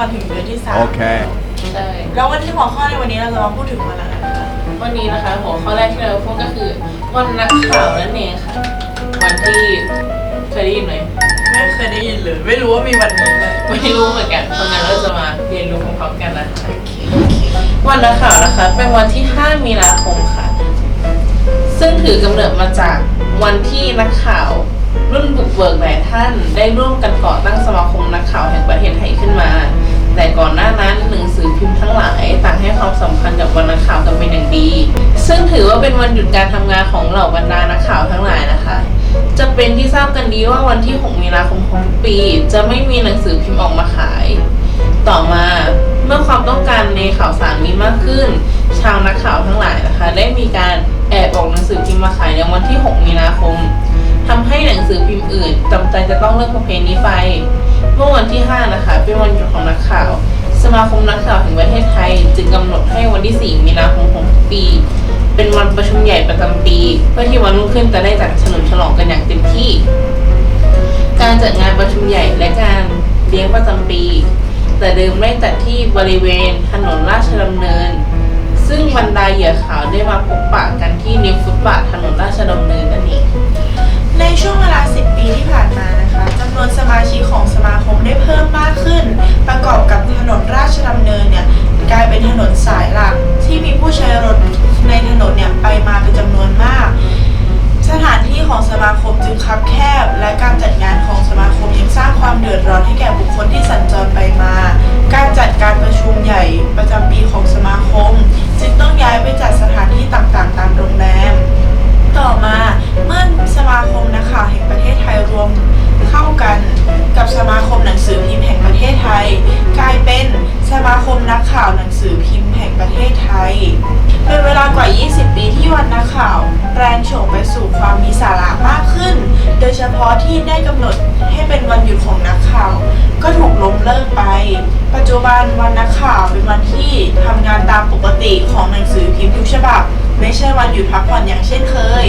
มาถึงเดือนที่สาม Okay. ใช่ แล้ววันที่หัวข้อในวันนี้เราจะมาพูดถึงวันอะไรนะคะวันนี้นะคะหัวข้อแรกที่เราพูดก็คือ วันนักข่าวนั่นเองค่ะ วันที่เคยได้ยินไหมไม่เคยได้ยินเลย ไม่รู้ว่ามีวันนี้เลยไม่รู้เหมือนกันเพราะงั้นเราจะมาเรียนรู้พร้อมๆกันนะคะวันนักข่าวนะคะ เป็นวันที่ 5 มีนาคมค่ะ ซึ่งถือกำเนิดมาจากวันที่นักข่าว รุ่นบุกเบิกหลายท่านได้ร่วมกันก่อตั้งสมาคมนักข่าวแห่งประเทศไทยขึ้นมา แต่ก่อนหน้านั้นหนังสือพิมพ์ทั้งหลายต่างให้ความสำคัญกับวันนักข่าวกันเป็นอย่างดี ซึ่งถือว่าเป็นวันหยุดการทำงานของเหล่าบรรดานักข่าวทั้งหลายนะคะ จะเป็นที่ทราบกันดีว่าวันที่ 6 มีนาคมของทุกปี จะไม่มีหนังสือพิมพ์ออกมาขาย ต่อมาเมื่อความต้องการในข่าวสารมีมากขึ้น ชาวนักข่าวทั้งหลายนะคะ ได้มีการแอบออกหนังสือพิมพ์มาขายในวันที่ 6 มีนาคม ทำให้หนังสือพิมพ์อื่นจำใจจะต้องเลิกประเพณีไป เมื่อวันที่ 5 นะคะ เป็นวันหยุดของนักข่าว สมาคมนักข่าวแห่งประเทศไทย จึงกำหนดให้วันที่ 4 มีนาคมของทุกปี เป็นวันประชุมใหญ่ประจำปี เพื่อที่วันรุ่งขึ้นจะได้จัดเฉลิมฉลองกันอย่างเต็มที่ การจัดงานประชุมใหญ่และการเลี้ยงประจำปี แต่เดิมได้จัดที่บริเวณถนนราชดำเนินซึ่งบรรดาเหยื่อข่าวได้มาพบปะกันที่ริมฟุตบาทถนนราชดำเนินนั่นเอง ในช่วงเวลา 10 ปีที่ผ่าน แปลงโฉมไปสู่ความมีสาระมากขึ้น โดยเฉพาะที่ได้กำหนดให้เป็นวันหยุดของนักข่าว ก็ถูกล้มเลิกไป ปัจจุบันวันนักข่าวเป็นวันที่ทำงานตามปกติของหนังสือพิมพ์ทุกฉบับ ไม่ใช่วันหยุดพักผ่อนอย่างเช่นเคย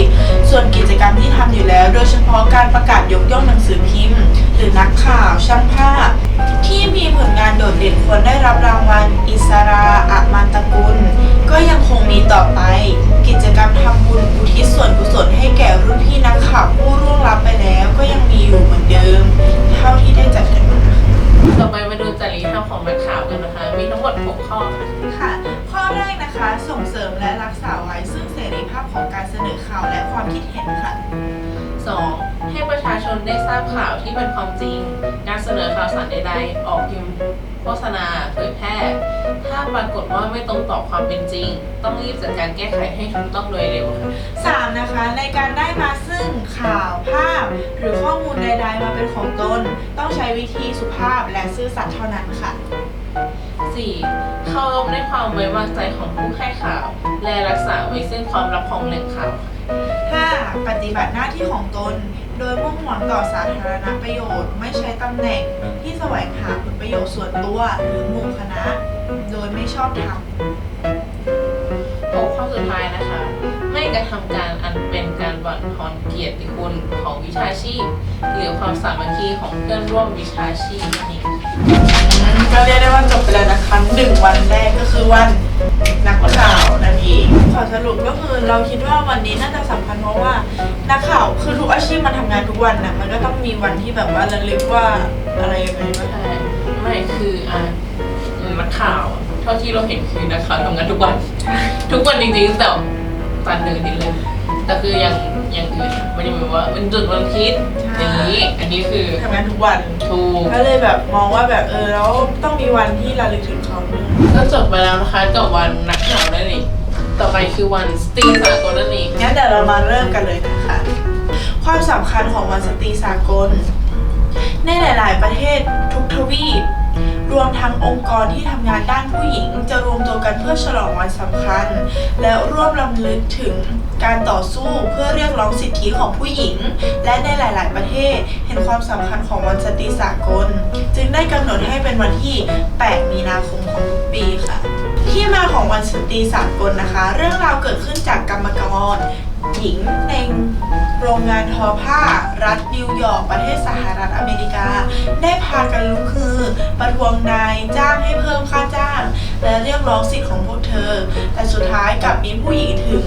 ส่วนกิจกรรมที่ทำอยู่แล้ว โดยเฉพาะการประกาศยกย่อง บุญอุทิศส่วนกุศลให้แก่รุ่นพี่นักข่าวผู้ร่วงลับไปแล้วก็ยังมีอยู่เหมือนเดิม เท่าที่ได้จัดกันมาต่อไปมาดูจริยธรรมของนักข่าวกันนะคะ มีทั้งหมด 6 ข้อค่ะ ค่ะข้อแรกนะคะส่งเสริมและรักษาไว้ซึ่งเสรีภาพของการเสนอข่าวและความคิดเห็นค่ะ 2. ให้ประชาชนได้ทราบข่าวที่เป็นความจริง การเสนอข่าวสารใดๆ ออกพิมพ์โฆ ษณาเผยแพร่ ถ้าปรากฏว่าไม่ตรงต่อความเป็นจริง ต้องรีบจัดการแก้ไขให้ถูกต้องโดยเร็วค่ะ 3. นะคะ ในการได้มาซึ่งข่าวภาพ หรือข้อมูลใด ๆ มาเป็นของตน ต้องใช้วิธีสุภาพและซื่อสัตย์เท่านั้นค่ะ 4. เคารพในความไว้วางใจของผู้ให้ข่าว และรักษาไว้ซึ่งความลับของแหล่งข่าวค่ะ 5. ปฏิบัติหน้าที่ของตน โดยมุ่งหวังต่อสาธารณประโยชน์ ไม่ใช้ตำแหน่งที่แสวงหาผลประโยชน์ส่วนตัวหรือหมู่คณะ โดยไม่ชอบธรรมหัวข้อสุดท้ายนะคะ ไม่กระทำการอันเป็นการบั่นทอนเกียรติคุณของวิชาชีพ หรือความสามัคคีของเพื่อนร่วมวิชาชีพนั่นเองก็เรียกได้ว่า วันน่ะมันก็ต้องมีวันที่แบบว่าระลึกว่าอะไรยังไงบ้างใช่ไม่คืออะนักข่าวเท่าที่เราเห็นคือนักข่าวทำงานทุกวัน ทุกวันจริงๆแต่ตันหนึ่งอาทิตย์เลย แต่คืออย่างอย่างอื่นไม่ได้หมายว่าเป็นจุดวันอาทิตย์อย่างนี้อันนี้คือทำงานทุกวัน ถูก ก็เลยแบบมองว่าแบบเออแล้วต้องมีวันที่ระลึกถึงเขาด้วยก็จบไปแล้วนะคะกับวันนักข่าวนั่นเองต่อไปคือวันสตรีสากลนั่นเองงั้นเดี๋ยวเรามาเริ่มกันเลยนะคะ ความสำคัญของวันสตรีสากล ในหลาย ๆ ประเทศทุกทวีป รวมทั้งองค์กรที่ทำงานด้านผู้หญิง จะรวมตัวกันเพื่อฉลองวันสำคัญ และร่วมรำลึกถึงการต่อสู้เพื่อเรียกร้องสิทธิของผู้หญิง และในหลาย ๆ ประเทศเห็นความสำคัญของวันสตรีสากล จึงได้กำหนดให้เป็นวันที่ 8 มีนาคมของทุก ที่มาของวันสตรีสากลนะคะ เรื่องราวเกิดขึ้นจากกรรมกรหญิงในโรงงานทอผ้า รัฐนิวยอร์กประเทศสหรัฐอเมริกา ได้พากันลุกคือ ประท้วงนายจ้างให้เพิ่มค่าจ้าง และเรียกร้องสิทธิ์ของพวกเธอ แต่สุดท้ายกลับมีผู้หญิงถึง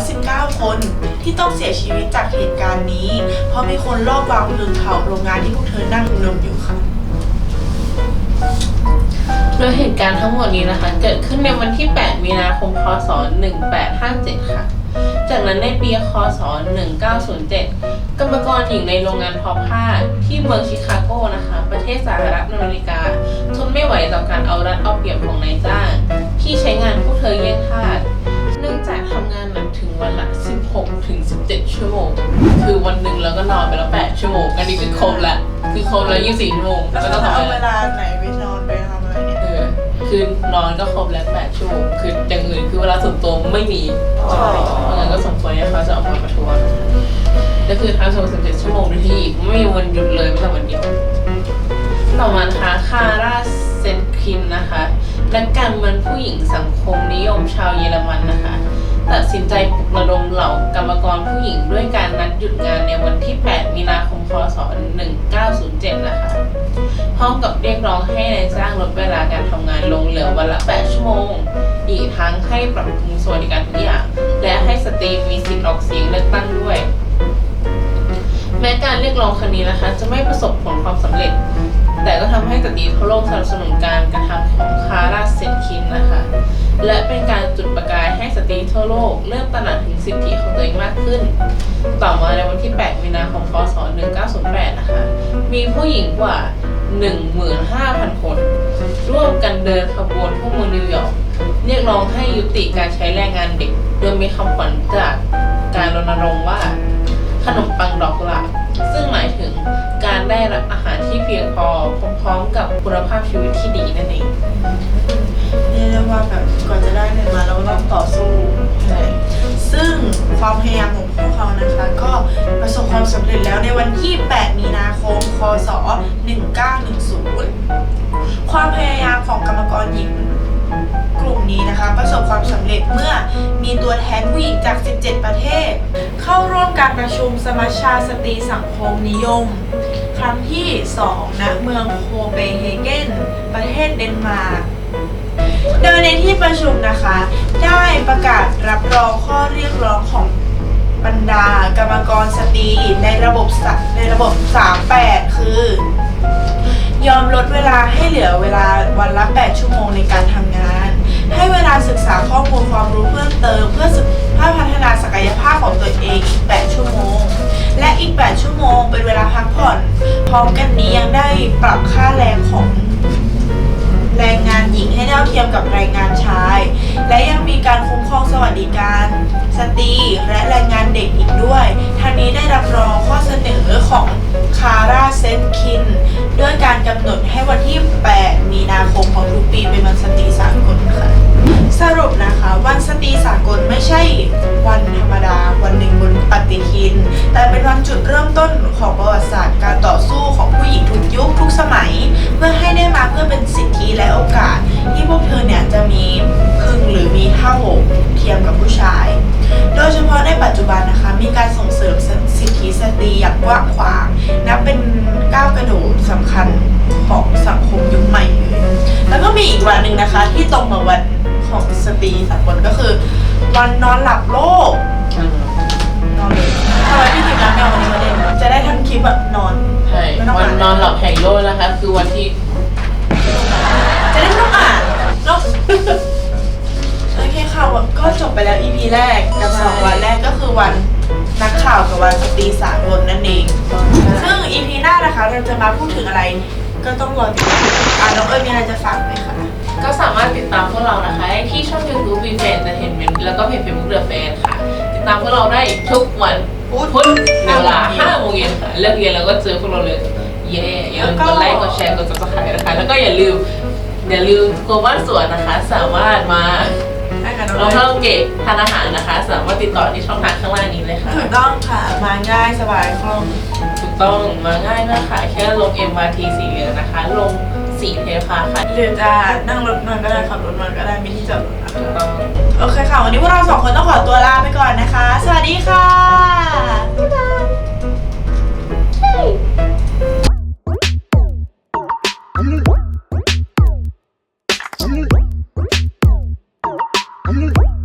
119 คน ที่ต้องเสียชีวิตจากเหตุการณ์นี้ เพราะมีคนลอบวางเพลิงเผาโรงงานที่พวกเธอนั่งนมอยู่ค่ะ โดยเหตุการณ์ทั้งหมดนี้นะคะ เกิดขึ้นในวันที่ 8 มีนาคม พศ 1857 ค่ะ จากนั้นในปีคศ 1907 กรรมกรหญิงในโรงงานทอผ้าที่เมืองชิคาโกนะคะ ประเทศสหรัฐอเมริกา ทนไม่ไหวต่อการเอารัดเอาเปรียบของนายจ้าง ที่ใช้งานพวกเธอเยี่ยงทาสเนื่องจากทำงานหนักถึงวันละ 16 ถึง 17 ชั่วโมง คือวันหนึ่งแล้วก็นอนไปแล้ว 8 ชั่วโมง อันนี้คือครบละ คือครบแล้ว 24 ชั่วโมงแล้วก็ต้องเอาเวลาไหนไปนอ คือนอนก็ครบแล้วแปดชั่วโมงคืออย่างอื่นคือเวลาส่วนตัวไม่มีอ๋อเพราะงั้นก็สมควรที่เขาจะออกมาประท้วงแล้วคือทำโชว์สิบเจ็ดชั่วโมงด้วยที่ไม่มีวันหยุดเลยแม้แต่วันเดียวต่อมานะคะคาร่าเซนคินนะคะนักการเมืองผู้หญิงสังคมนิยมชาวเยอรมันนะคะ ตัดสินใจปลุก ระดมเหล่ากรรมกรผู้หญิงด้วยการนัดหยุดงานในวันที่ 8 มีนาคม พศ 1907 นะคะ พร้อมกับเรียกร้องให้นายจ้างลดเวลาการทำงานลงเหลือวันละ 8 ชั่วโมง อีกทั้งให้ปรับปรุงสวัสดิการทุกอย่าง และให้สตรีมีสิทธิ์ออกเสียงเลือกตั้งด้วย แม้การเรียกร้องครั้งนี้นะคะ จะไม่ประสบผลความสำเร็จ แต่ก็ทำให้สตรีทั่วโลกสนับสนุนการกระทำของคาร่าเซนคินนะคะ และเป็นการจุดประกายให้สตรีทั่วโลก เริ่มตระหนักถึงสิทธิของตัวเองมากขึ้น ต่อมาในวันที่ 8 มีนาคม พศ 1908 นะคะ มีผู้หญิงกว่า 15,000 คน ร่วมกันเดินขบวนทั่วเมืองนิวยอร์กเรียกร้องให้ยุติการใช้แรงงานเด็ก โดยมีคำขวัญจากการรณรงค์ว่า ขนมปังดอกกุหลาบซึ่งหมายถึงการได้รับอาหารที่เพียงพอพร้อมกับคุณภาพชีวิตที่ดีนั่นเอง รียกว่าแบบก่อนจะได้เงินมาเราต้องต่อสู้ใช่ซึ่งความพยายามของพวกเขานะคะ ก็ประสบความสำเร็จแล้วในวันที่ 8 มีนาคม คศ 1910 ความพยายามของกรรมกรหญิงกลุ่มนี้นะคะประสบความสำเร็จเมื่อมีตัวแทนผู้หญิงจาก 17 ประเทศ เข้าร่วมการประชุมสมัชชาสตรีสังคมนิยม ครั้งที่ 2 ณ เมืองโคเปนเฮเกน ประเทศเดนมาร์ก โดยในที่ประชุมนะคะ ได้ประกาศรับรองข้อเรียกร้องของบรรดากรรมกรสตรีในระบบสะในระบบ 38 คือ ยอมลดเวลาให้เหลือเวลาวันละ 8 ชั่วโมงในการทำงาน ให้เวลาศึกษาข้อมูลความรู้เพิ่มเติม เพื่อเพื่อพัฒนาศักยภาพของตัวเองอีก 8 ชั่วโมง และอีก 8 ชั่วโมงเป็นเวลาพักผ่อน พร้อมกันนี้ยังได้ปรับค่าแรงของ แรงงานหญิงให้เท่าเทียมกับแรงงานชาย และยังมีการคุ้มครองสวัสดิการ สตรีและแรงงานเด็กอีกด้วยทางนี้ได้รับรองข้อเสนอของคาร่าเซนคิน ด้วยการกำหนดให้วันที่ 8 มีนาคมของทุกปีเป็นวันสตรีสากลค่ะสรุปนะคะวันสตรีสากลไม่ใช่วันธรรมดาวันหนึ่งบนปฏิทิน แต่เป็นวันจุดเริ่มต้นของประวัติ มีการส่งเสริมสิทธิสตรีอย่างกว้างขวางนับเป็นก้าวกระโดดสำคัญของสังคมยุคใหม่เลยแล้วก็มีอีกวันหนึ่งนะคะ ที่ตรงกับวันของสตรีสากลก็คือ วันนอนหลับโลกนอนเลยทำไมพี่ทีมงานไม่เอาวันนี้มาเล่นจะได้ทำคลิปแบบนอนใช่ไม่ต้องวันอ่านนอนหลับแห่งโลกนะคะ คือวันที่ จะได้ไม่ต้องอ่านเนาะโอเคค่ะวันก็จบไปแล้ว EP แรกกับสองวันแรกก็คือวันนัก ข่าวกับวันสตรีสากลนั่นเอง ซึ่ง EP หน้านะคะเราจะมาพูดถึงอะไร ก็ต้องรอติดตามอะน้องเอิญมีอะไรจะฝากไหมคะ ก็สามารถติดตามพวกเรานะคะได้ที่ช่อง YouTube v f a n Entertainment แล้วก็เพจ Facebook The Fan ค่ะ ติดตามพวกเราได้ทุกวันพุธในเวลา5โมงเย็นค่ะเลิกเรียนแล้วก็เจอพวกเราเลย เย่อย่าลืมกดไลค์กดแชร์กด subscribe นะคะ แล้วก็อย่าลืมอย่าลืมโกบ้านสวนนะคะ สามารถมา ได้ค่ะน้เราองเข้าเกตทานอาหารนะคะ สามารถติดต่อที่ช่องทางข้างล่างนี้เลยค่ะ ถูกต้องค่ะ มาง่ายสบายคล่อง ถูกต้องมาง่ายมากค่ะแค่ลง MRT สีเหลืองนะคะ ลงสีเทพาค่ะหรือจะนั่งรถมาก็ได้ขับรถมาก็ได้มีที่จอดรถนะคะถูกต้อง โอเคค่ะ วันนี้พวกเราสองคนต้องขอตัวลาไปก่อนนะคะ สวัสดีค่ะ บ๊ายบาย